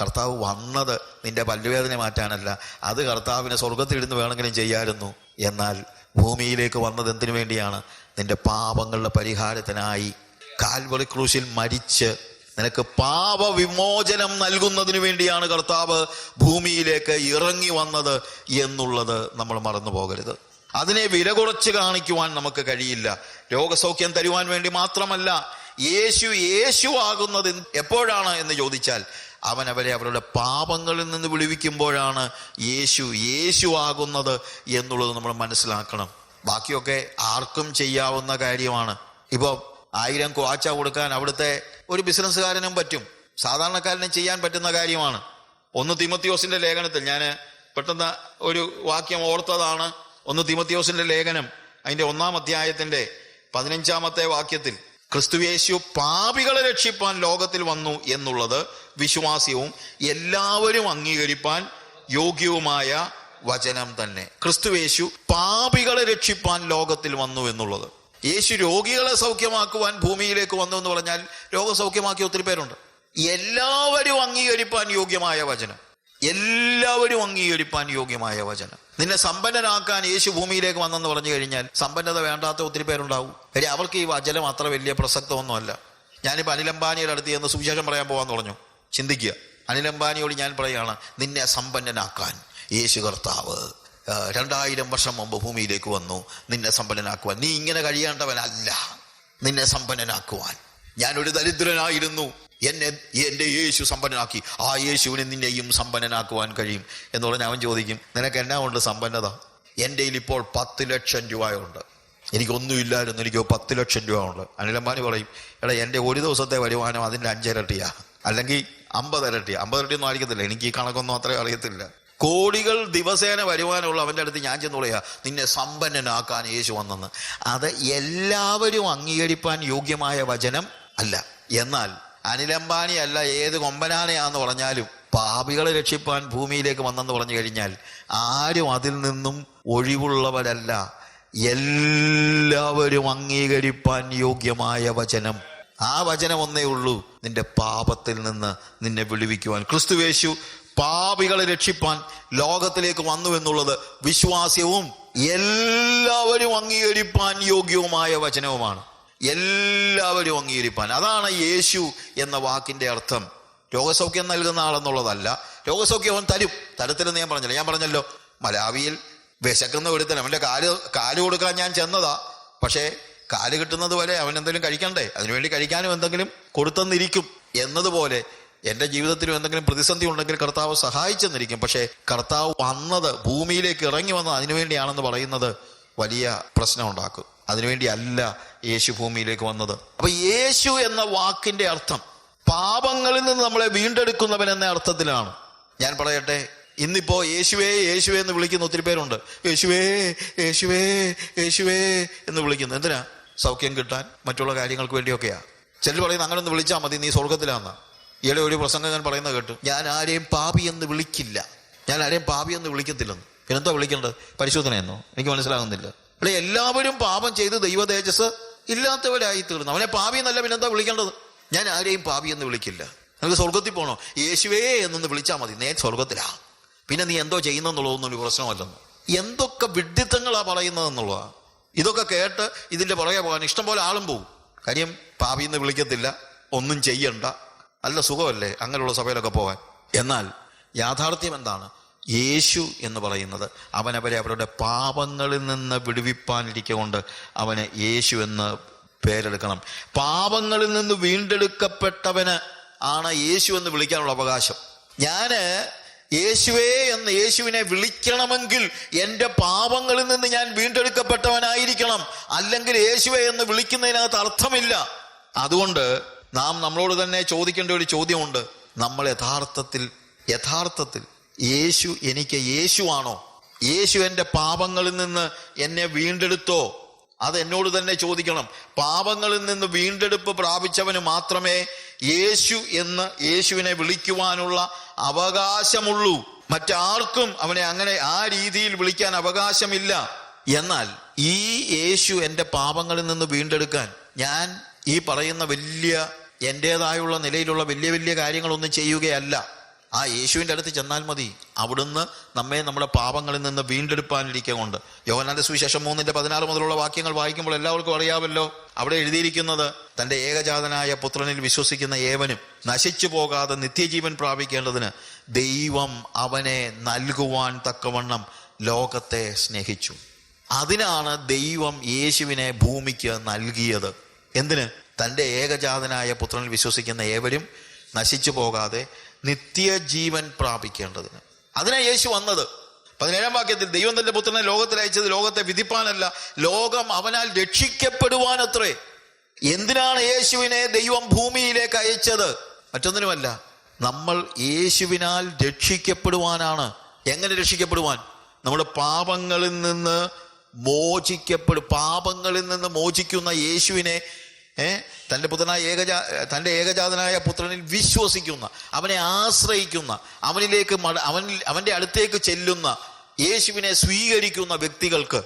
കർത്താവ് വന്നത് നിന്റെ പല്ലുവേദന മാറ്റാനല്ല. അത് കർത്താവിനെ സ്വർഗത്തിലിരുന്ന് വേണമെങ്കിലും ചെയ്യായിരുന്നു. എന്നാൽ ഭൂമിയിലേക്ക് വന്നത് എന്തിനു വേണ്ടിയാണ്? നിന്റെ പാപങ്ങളുടെ പരിഹാരത്തിനായി. കാൽവറി ക്രൂശിൽ മരിച്ച് നിനക്ക് പാപവിമോചനം നൽകുന്നതിന് വേണ്ടിയാണ് കർത്താവ് ഭൂമിയിലേക്ക് ഇറങ്ങി വന്നത് എന്നുള്ളത് നമ്മൾ മറന്നു പോകരുത്. അതിനെ വില കുറച്ച് കാണിക്കുവാൻ നമുക്ക് കഴിയില്ല. രോഗസൗഖ്യം തരുവാൻ വേണ്ടി മാത്രമല്ല യേശു യേശു ആകുന്നത് എപ്പോഴാണ് എന്ന് ചോദിച്ചാൽ അവൻ അവരെ അവരുടെ പാപങ്ങളിൽ നിന്ന് വിളിവിക്കുമ്പോഴാണ് യേശു യേശു ആകുന്നത് എന്നുള്ളത് നമ്മൾ മനസ്സിലാക്കണം. ബാക്കിയൊക്കെ ആർക്കും ചെയ്യാവുന്ന കാര്യമാണ്. ഇപ്പോൾ ആയിരം ക്വാച്ച കൊടുക്കാൻ അവിടുത്തെ ഒരു ബിസിനസ്സുകാരനും പറ്റും. സാധാരണക്കാരനും ചെയ്യാൻ പറ്റുന്ന കാര്യമാണ്. ഒന്ന് തിമത്തിയോസിന്റെ ലേഖനത്തിൽ ഞാൻ പെട്ടെന്ന് ഒരു വാക്യം ഓർത്തതാണ്. ഒന്ന് തിമത്തിയോസിന്റെ ലേഖനം അതിന്റെ ഒന്നാം അധ്യായത്തിന്റെ പതിനഞ്ചാമത്തെ വാക്യത്തിൽ. ക്രിസ്തുവേശു പാപികളെ രക്ഷിപ്പാൻ ലോകത്തിൽ വന്നു എന്നുള്ളത് വിശ്വാസ്യവും എല്ലാവരും അംഗീകരിപ്പാൻ യോഗ്യവുമായ വചനം തന്നെ. ക്രിസ്തുവേശു പാപികളെ രക്ഷിപ്പാൻ ലോകത്തിൽ വന്നു എന്നുള്ളത്. യേശു രോഗികളെ സൗഖ്യമാക്കുവാൻ ഭൂമിയിലേക്ക് വന്നു എന്ന് പറഞ്ഞാൽ രോഗസൗഖ്യമാക്കിയ ഒത്തിരി പേരുണ്ട്. എല്ലാവരും അംഗീകരിപ്പാൻ യോഗ്യമായ വചനം. എല്ലാവരും അംഗീകരിപ്പാൻ യോഗ്യമായ വചനം. നിന്നെ സമ്പന്നനാക്കാൻ യേശു ഭൂമിയിലേക്ക് വന്നെന്ന് പറഞ്ഞു കഴിഞ്ഞാൽ സമ്പന്നത വേണ്ടാത്ത ഒത്തിരി പേരുണ്ടാവും. കാര്യം അവർക്ക് ഈ വചനം അത്ര വലിയ പ്രസക്തമൊന്നുമല്ല. ഞാനിപ്പോൾ അനിലംബാനിയുടെ അടുത്ത് ചെന്ന് സുവിശേഷം പറയാൻ പോകാൻ പറഞ്ഞു. ചിന്തിക്കുക. അനിലംബാനിയോട് ഞാൻ പറയുകയാണ് നിന്നെ സമ്പന്നനാക്കാൻ യേശു കർത്താവ് രണ്ടായിരം വർഷം മുമ്പ് ഭൂമിയിലേക്ക് വന്നു. നിന്നെ സമ്പന്നനാക്കുവാൻ. നീ ഇങ്ങനെ കഴിയേണ്ടവനല്ല. നിന്നെ സമ്പന്നനാക്കുവാൻ. ഞാനൊരു ദരിദ്രനായിരുന്നു. എന്നെ എന്റെ യേശു സമ്പന്നനാക്കി. ആ യേശുവിനെ നിന്നെയും സമ്പന്നനാക്കുവാൻ കഴിയും. എന്ന് പറഞ്ഞ് അവൻ ചോദിക്കും നിനക്ക് എന്നാ ഉണ്ട് സമ്പന്നത? എന്റെ ഇപ്പോൾ പത്ത് ലക്ഷം രൂപയുണ്ട്. എനിക്കൊന്നുമില്ലായിരുന്നു എനിക്ക് പത്ത് ലക്ഷം രൂപ ഉണ്ട് പറയും എടാ എന്റെ ഒരു ദിവസത്തെ വരുമാനം അതിന്റെ അഞ്ചരട്ടിയാ. അല്ലെങ്കിൽ അമ്പത് ഇരട്ടി അമ്പത് ഇരട്ടി ഒന്നും ആയിരിക്കത്തില്ല. എനിക്ക് ഈ കണക്കൊന്നും അത്രയും അറിയത്തില്ല. കോടികൾ ദിവസേന വരുവാനുള്ള അവന്റെ അടുത്ത് ഞാൻ ചെന്ന് പറയാ നിന്നെ സമ്പന്നനാക്കാൻ യേശു വന്നെന്ന്. അത് എല്ലാവരും അംഗീകരിപ്പാൻ യോഗ്യമായ വചനം അല്ല. എന്നാൽ അനിലംബാനി അല്ല ഏത് കൊമ്പനാനയാന്ന് പറഞ്ഞാലും പാപികളെ രക്ഷിപ്പാൻ ഭൂമിയിലേക്ക് വന്നെന്ന് പറഞ്ഞു കഴിഞ്ഞാൽ ആരും അതിൽ നിന്നും ഒഴിവുള്ളവരല്ല. എല്ലാവരും അംഗീകരിപ്പാൻ യോഗ്യമായ വചനം. ആ വചനം ഒന്നേ ഉള്ളൂ നിന്റെ പാപത്തിൽ നിന്ന് നിന്നെ വിടുവിക്കുവാൻ. ക്രിസ്തുവേശു പാപികളെ രക്ഷിപ്പാൻ ലോകത്തിലേക്ക് വന്നു എന്നുള്ളത് വിശ്വാസ്യവും എല്ലാവരും അംഗീകരിപ്പാൻ യോഗ്യവുമായ വചനവുമാണ്. എല്ലാവരും അംഗീകരിപ്പാൻ. അതാണ് യേശു എന്ന വാക്കിന്റെ അർത്ഥം. രോഗസൗഖ്യം നൽകുന്ന ആളെന്നുള്ളതല്ല. രോഗസൗഖ്യം അവൻ തരും. തരത്തിലെന്ന് ഞാൻ പറഞ്ഞല്ലോ. ഞാൻ പറഞ്ഞല്ലോ മലാവിയിൽ വിശക്കുന്ന ഒരുത്തൻ അവന്റെ കാൽ കാൽ കൊടുക്കാൻ ഞാൻ ചെന്നതാ. പക്ഷേ കാൽ കിട്ടുന്നത് വരെ അവൻ എന്തെങ്കിലും കഴിക്കണ്ടേ? അതിനുവേണ്ടി കഴിക്കാനും എന്തെങ്കിലും കൊടുത്തെന്നിരിക്കും. എന്നതുപോലെ എന്റെ ജീവിതത്തിലും എന്തെങ്കിലും പ്രതിസന്ധി ഉണ്ടെങ്കിൽ കർത്താവ് സഹായിച്ചെന്നിരിക്കും. പക്ഷേ കർത്താവ് വന്നത് ഭൂമിയിലേക്ക് ഇറങ്ങി വന്നത് അതിനുവേണ്ടിയാണെന്ന് പറയുന്നത് വലിയ പ്രശ്നം ഉണ്ടാക്കും അതിനുവേണ്ടി അല്ല യേശു ഭൂമിയിലേക്ക് വന്നത്. അപ്പൊ യേശു എന്ന വാക്കിന്റെ അർത്ഥം പാപങ്ങളിൽ നിന്ന് നമ്മളെ വീണ്ടെടുക്കുന്നവൻ എന്ന അർത്ഥത്തിലാണ്. ഞാൻ പറയട്ടെ ഇന്നിപ്പോ യേശുവേ യേശുവേ എന്ന് വിളിക്കുന്ന ഒത്തിരി പേരുണ്ട്. യേശുവേ യേശുവേ യേശുവേ എന്ന് വിളിക്കുന്നു. എന്തിനാ? സൗഖ്യം കിട്ടാൻ മറ്റുള്ള കാര്യങ്ങൾക്ക് വേണ്ടിയൊക്കെയാ. ചിലർ പറയുന്നത് അങ്ങനെ ഒന്ന് വിളിച്ചാൽ മതി നീ സ്വർഗത്തിലാന്ന് ഈയിടെ ഒരു പ്രസംഗം ഞാൻ പറയുന്നത് കേട്ടു. ഞാൻ ആരെയും പാപി എന്ന് വിളിക്കില്ല. ഞാൻ ആരെയും പാപി എന്ന് വിളിക്കത്തില്ലെന്ന്. പിന്നെന്താ വിളിക്കേണ്ടത്? പരിശോധനയെന്നോ? എനിക്ക് മനസ്സിലാകുന്നില്ല. അല്ലെ എല്ലാവരും പാപം ചെയ്ത് ദൈവ തേജസ് ഇല്ലാത്തവരായി തീർന്നു അവനെ പാപി എന്നല്ല പിന്നെന്താ വിളിക്കേണ്ടത്? ഞാൻ ആരെയും പാപി എന്ന് വിളിക്കില്ല. നമുക്ക് സ്വർഗത്തിൽ പോകണോ യേശുവേ എന്നൊന്ന് വിളിച്ചാൽ മതി. നേ സ്വർഗത്തിലാ. പിന്നെ നീ എന്തോ ചെയ്യുന്നെന്നുള്ളതൊന്നും ഒരു പ്രശ്നമല്ലെന്ന്. എന്തൊക്കെ വിഡ്ഢിത്തങ്ങളാ പറയുന്നതെന്നുള്ളതാ. ഇതൊക്കെ കേട്ട് ഇതിന്റെ പുറകെ പോകാൻ ഇഷ്ടം പോലെ ആളും പോകും കാര്യം പാപി എന്ന് വിളിക്കത്തില്ല. ഒന്നും ചെയ്യണ്ട. നല്ല സുഖമല്ലേ അങ്ങനെയുള്ള സഭയിലൊക്കെ പോകാൻ? എന്നാൽ യാഥാർത്ഥ്യം എന്താണ്? യേശു എന്ന് പറയുന്നത്. അവനവരെ അവരുടെ പാപങ്ങളിൽ നിന്ന് വിടുവിപ്പാനിരിക്കൊണ്ട് അവന് യേശു എന്ന് പേരെടുക്കണം. പാപങ്ങളിൽ നിന്ന് വീണ്ടെടുക്കപ്പെട്ടവന് ആണ് യേശു എന്ന് വിളിക്കാനുള്ള അവകാശം. ഞാൻ യേശുവേ എന്ന് യേശുവിനെ വിളിക്കണമെങ്കിൽ എന്റെ പാപങ്ങളിൽ നിന്ന് ഞാൻ വീണ്ടെടുക്കപ്പെട്ടവനായിരിക്കണം. അല്ലെങ്കിൽ യേശുവേ എന്ന് വിളിക്കുന്നതിനകത്ത് അർത്ഥമില്ല. അതുകൊണ്ട് നാം നമ്മളോട് തന്നെ ചോദിക്കേണ്ട ഒരു ചോദ്യമുണ്ട്. നമ്മൾ യഥാർത്ഥത്തിൽ യഥാർത്ഥത്തിൽ യേശു എനിക്ക് യേശുവാണോ? യേശു എന്റെ പാപങ്ങളിൽ നിന്ന് എന്നെ വീണ്ടെടുത്തോ? അത് എന്നോട് തന്നെ ചോദിക്കണം. പാപങ്ങളിൽ നിന്ന് വീണ്ടെടുപ്പ് പ്രാപിച്ചവന് മാത്രമേ യേശു എന്ന് യേശുവിനെ വിളിക്കുവാനുള്ള അവകാശമുള്ളൂ. മറ്റാർക്കും അവനെ അങ്ങനെ ആ രീതിയിൽ വിളിക്കാൻ അവകാശമില്ല. എന്നാൽ ഈ യേശു എന്റെ പാപങ്ങളിൽ നിന്ന് വീണ്ടെടുക്കാൻ ഞാൻ ഈ പറയുന്ന വലിയ എന്റെതായുള്ള നിലയിലുള്ള വലിയ വലിയ കാര്യങ്ങളൊന്നും ചെയ്യുകയല്ല. ആ യേശുവിന്റെ അടുത്ത് ചെന്നാൽ മതി. അവിടുന്ന് നമ്മെ നമ്മുടെ പാപങ്ങളിൽ നിന്ന് വീണ്ടെടുപ്പാനിരിക്കുകൊണ്ട്. യോഹനാന്റെ സുവിശേഷം മൂന്നിന്റെ പതിനാറ് മുതലുള്ള വാക്യങ്ങൾ വായിക്കുമ്പോൾ എല്ലാവർക്കും അറിയാമല്ലോ. അവിടെ എഴുതിയിരിക്കുന്നത് തന്റെ ഏകജാതനായ പുത്രനിൽ വിശ്വസിക്കുന്ന ഏവനും നശിച്ചു പോകാതെ നിത്യജീവൻ പ്രാപിക്കേണ്ടതിന് ദൈവം അവനെ നൽകുവാൻ തക്കവണ്ണം ലോകത്തെ സ്നേഹിച്ചു. അതിനാണ് ദൈവം യേശുവിനെ ഭൂമിക്ക് നൽകിയത്. എന്തിന്? തന്റെ ഏകജാതനായ പുത്രനിൽ വിശ്വസിക്കുന്ന ഏവരും നശിച്ചു പോകാതെ നിത്യജീവൻ പ്രാപിക്കേണ്ടതിന്. അതിനാ യേശു വന്നത്. പതിനേഴാം വാക്യത്തിൽ ദൈവം തന്റെ പുത്രനെ ലോകത്തിൽ അയച്ചത് ലോകത്തെ വിധിപ്പാനല്ല ലോകം അവനാൽ രക്ഷിക്കപ്പെടുവാനത്രേ. എന്തിനാണ് യേശുവിനെ ദൈവം ഭൂമിയിലേക്ക് അയച്ചത്? മറ്റൊന്നിനുമല്ല നമ്മൾ യേശുവിനാൽ രക്ഷിക്കപ്പെടുവാനാണ്. എങ്ങനെ രക്ഷിക്കപ്പെടുവാൻ? നമ്മുടെ പാപങ്ങളിൽ നിന്ന് മോചിക്കപ്പെടും പാപങ്ങളിൽ നിന്ന് മോചിക്കുന്ന യേശുവിനെ തന്റെ പുത്രനായ ഏകജാ തന്റെ ഏകജാതനായ പുത്രനിൽ വിശ്വസിക്കുന്ന അവനെ ആശ്രയിക്കുന്ന അവനിലേക്ക് അവനിൽ അവന്റെ അടുത്തേക്ക് ചെല്ലുന്ന യേശുവിനെ സ്വീകരിക്കുന്ന വ്യക്തികൾക്ക്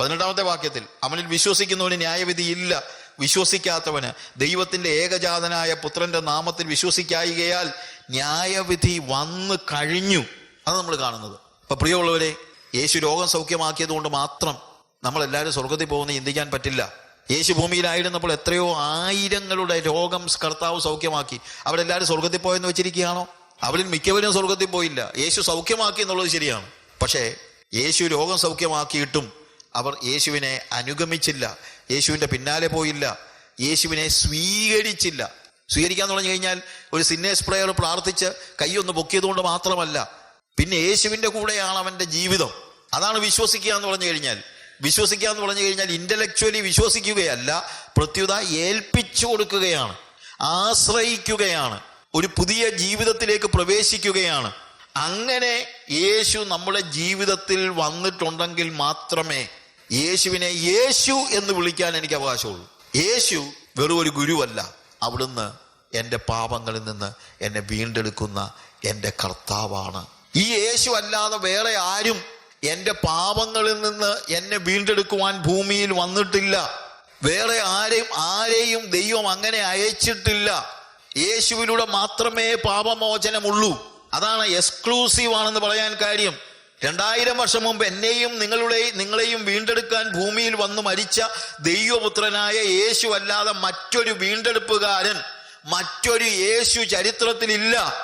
പതിനെട്ടാമത്തെ വാക്യത്തിൽ അവനിൽ വിശ്വസിക്കുന്നവന് ന്യായവിധി ഇല്ല. വിശ്വസിക്കാത്തവന് ദൈവത്തിന്റെ ഏകജാതനായ പുത്രന്റെ നാമത്തിൽ വിശ്വസിക്കായികയാൽ ന്യായവിധി വന്നു കഴിഞ്ഞു. അത് നമ്മൾ കാണുന്നത്. അപ്പം പ്രിയമുള്ളവരെ യേശു രോഗം സൗഖ്യമാക്കിയത് മാത്രം നമ്മളെല്ലാവരും സ്വർഗത്തിൽ പോകുന്ന ചിന്തിക്കാൻ പറ്റില്ല. യേശു ഭൂമിയിലായിരുന്നപ്പോൾ എത്രയോ ആയിരങ്ങളുടെ രോഗം കർത്താവ് സൗഖ്യമാക്കി. അവരെല്ലാവരും സ്വർഗത്തിൽ പോയെന്ന് വെച്ചിരിക്കുകയാണോ? അവരിൽ മിക്കവരും സ്വർഗത്തിൽ പോയില്ല. യേശു സൗഖ്യമാക്കി എന്നുള്ളത് ശരിയാണ്. പക്ഷേ യേശു രോഗം സൗഖ്യമാക്കിയിട്ടും അവർ യേശുവിനെ അനുഗമിച്ചില്ല. യേശുവിന്റെ പിന്നാലെ പോയില്ല. യേശുവിനെ സ്വീകരിച്ചില്ല. സ്വീകരിക്കാന്ന് പറഞ്ഞു കഴിഞ്ഞാൽ ഒരു സിന്നേസ് പ്രയർ പ്രാർത്ഥിച്ച് കൈയൊന്ന് പൊക്കിയതുകൊണ്ട് മാത്രമല്ല പിന്നെ യേശുവിന്റെ കൂടെയാണ് അവന്റെ ജീവിതം. അതാണ് വിശ്വസിക്കുക എന്ന് പറഞ്ഞു കഴിഞ്ഞാൽ വിശ്വസിക്കുക എന്ന് പറഞ്ഞു കഴിഞ്ഞാൽ ഇന്റലക്ച്വലി വിശ്വസിക്കുകയല്ല പ്രത്യുത ഏൽപ്പിച്ചു കൊടുക്കുകയാണ് ആശ്രയിക്കുകയാണ് ഒരു പുതിയ ജീവിതത്തിലേക്ക് പ്രവേശിക്കുകയാണ്. അങ്ങനെ യേശു നമ്മുടെ ജീവിതത്തിൽ വന്നിട്ടുണ്ടെങ്കിൽ മാത്രമേ യേശുവിനെ യേശു എന്ന് വിളിക്കാൻ എനിക്ക് അവകാശമുള്ളൂ. യേശു വെറും ഒരു ഗുരുവല്ല. അവിടുന്ന് എന്റെ പാപങ്ങളിൽ നിന്ന് എന്നെ വീണ്ടെടുക്കുന്ന എന്റെ കർത്താവാണ്. ഈ യേശു അല്ലാതെ വേറെ ആരും എന്റെ പാപങ്ങളിൽ നിന്ന് എന്നെ വീണ്ടെടുക്കുവാൻ ഭൂമിയിൽ വന്നിട്ടില്ല. വേറെ ആരെയും ആരെയും ദൈവം അങ്ങനെ അയച്ചിട്ടില്ല. യേശുവിലൂടെ മാത്രമേ പാപമോചനമുള്ളൂ. അതാണ് എക്സ്ക്ലൂസീവ് ആണെന്ന് പറയാൻ കാര്യം. രണ്ടായിരം വർഷം മുമ്പ് എന്നെയും നിങ്ങളുടെ നിങ്ങളെയും വീണ്ടെടുക്കാൻ ഭൂമിയിൽ വന്ന് മരിച്ച ദൈവപുത്രനായ യേശു അല്ലാതെ മറ്റൊരു വീണ്ടെടുപ്പുകാരൻ മറ്റൊരു യേശു ചരിത്രത്തിലില്ല.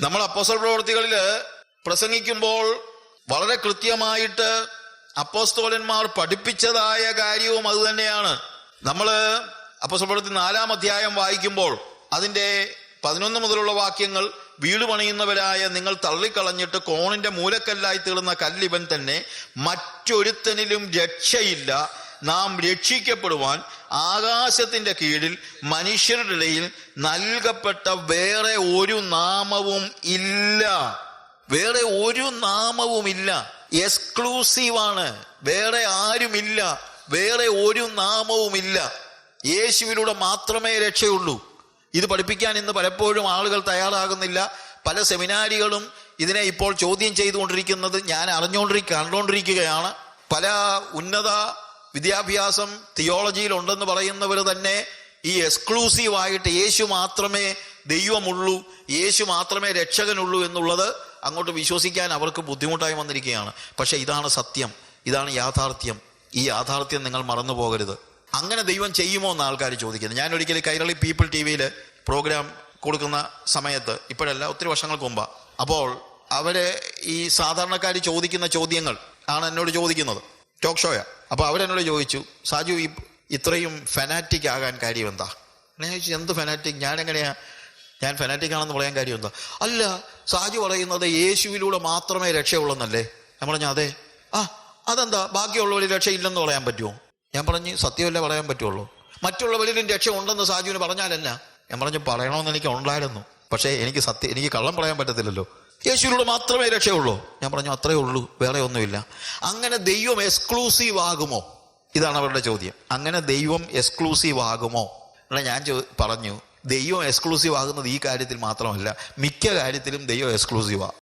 നമ്മൾ അപ്പോസ്റ്റൽ പ്രവർത്തികളിൽ പ്രസംഗിക്കുമ്പോൾ വളരെ കൃത്യമായിട്ട് അപ്പോസ്തോലന്മാർ പഠിപ്പിച്ചതായ കാര്യവും അത് തന്നെയാണ്. നമ്മൾ അപ്പോസ്തോലത്തിൽ നാലാം അധ്യായം വായിക്കുമ്പോൾ അതിന്റെ പതിനൊന്ന് മുതലുള്ള വാക്യങ്ങൾ വീട് പണിയുന്നവരായ നിങ്ങൾ തള്ളിക്കളഞ്ഞിട്ട് കോണിന്റെ മൂലക്കല്ലായി തീർന്ന കല്ലിവൻ തന്നെ മറ്റൊരുത്തനിലും രക്ഷയില്ല. നാം രക്ഷിക്കപ്പെടുവാൻ ആകാശത്തിന്റെ കീഴിൽ മനുഷ്യരുടെ ഇടയിൽ നൽകപ്പെട്ട വേറെ ഒരു നാമവും ഇല്ല. വേറെ ഒരു നാമവുമില്ല. എക്സ്ക്ലൂസീവാണ് വേറെ ആരുമില്ല. വേറെ ഒരു നാമവുമില്ല. യേശുവിലൂടെ മാത്രമേ രക്ഷയുള്ളൂ. ഇത് പഠിപ്പിക്കാൻ ഇന്ന് പലപ്പോഴും ആളുകൾ തയ്യാറാകുന്നില്ല. പല സെമിനാരികളും ഇതിനെ ഇപ്പോൾ ചോദ്യം ചെയ്തുകൊണ്ടിരിക്കുന്നത് ഞാൻ അറിഞ്ഞുകൊണ്ടിരിക്കുക കണ്ടുകൊണ്ടിരിക്കുകയാണ് പല ഉന്നത വിദ്യാഭ്യാസം തിയോളജിയിൽ ഉണ്ടെന്ന് പറയുന്നവർ തന്നെ ഈ എക്സ്ക്ലൂസീവായിട്ട് യേശു മാത്രമേ ദൈവമുള്ളൂ യേശു മാത്രമേ രക്ഷകനുള്ളൂ എന്നുള്ളത് അങ്ങോട്ട് വിശ്വസിക്കാൻ അവർക്ക് ബുദ്ധിമുട്ടായി വന്നിരിക്കുകയാണ്. പക്ഷേ ഇതാണ് സത്യം ഇതാണ് യാഥാർത്ഥ്യം. ഈ യാഥാർത്ഥ്യം നിങ്ങൾ മറന്നു പോകരുത്. അങ്ങനെ ദൈവം ചെയ്യുമോ എന്ന് ആൾക്കാർ ചോദിക്കുന്നത് ഞാൻ ഒരിക്കലും കൈരളി പീപ്പിൾ ടി വിയിൽ പ്രോഗ്രാം കൊടുക്കുന്ന സമയത്ത് ഇപ്പോഴല്ല ഒത്തിരി വർഷങ്ങൾക്ക് മുമ്പ് അപ്പോൾ അവരെ ഈ സാധാരണക്കാർ ചോദിക്കുന്ന ചോദ്യങ്ങൾ ആണ് എന്നോട് ചോദിക്കുന്നത്. ടോക്ക് ഷോയാ. അപ്പോൾ അവരെന്നോട് ചോദിച്ചു സാജു ഈ ഇത്രയും ഫെനാറ്റിക് ആകാൻ കാര്യം എന്താ? ഞാൻ ചോദിച്ചു എന്ത് ഫെനാറ്റിക് ഞാൻ എങ്ങനെയാ ഞാൻ ഫെനാറ്റിക് ആണെന്ന് പറയാൻ കാര്യമൊന്നും അല്ല സാജു പറയുന്നത് യേശുവിലൂടെ മാത്രമേ രക്ഷയുള്ളെന്നല്ലേ? ഞാൻ പറഞ്ഞു അതെ. ആ അതെന്താ? ബാക്കിയുള്ളവരിൽ രക്ഷയില്ലെന്ന് പറയാൻ പറ്റുമോ? ഞാൻ പറഞ്ഞു സത്യമല്ലേ പറയാൻ പറ്റുള്ളൂ. മറ്റുള്ളവരിലും രക്ഷ ഉണ്ടെന്ന് സാജുവിന് പറഞ്ഞാലല്ല ഞാൻ പറഞ്ഞു പറയണമെന്ന് എനിക്ക് ഉണ്ടായിരുന്നു. പക്ഷേ എനിക്ക് സത്യം എനിക്ക് കള്ളം പറയാൻ പറ്റത്തില്ലല്ലോ. യേശുവിലൂടെ മാത്രമേ രക്ഷയുള്ളൂ. ഞാൻ പറഞ്ഞു അത്രയേ ഉള്ളൂ വേറെ ഒന്നുമില്ല. അങ്ങനെ ദൈവം എക്സ്ക്ലൂസീവ് ആകുമോ? ഇതാണ് അവരുടെ ചോദ്യം. അങ്ങനെ ദൈവം എക്സ്ക്ലൂസീവ് ആകുമോ? എന്നാൽ ഞാൻ പറഞ്ഞു ദൈവം എക്സ്ക്ലൂസീവ് ആകുന്നത് ഈ കാര്യത്തിൽ മാത്രമല്ല മിക്ക കാര്യത്തിലും ദൈവം എക്സ്ക്ലൂസീവാണ്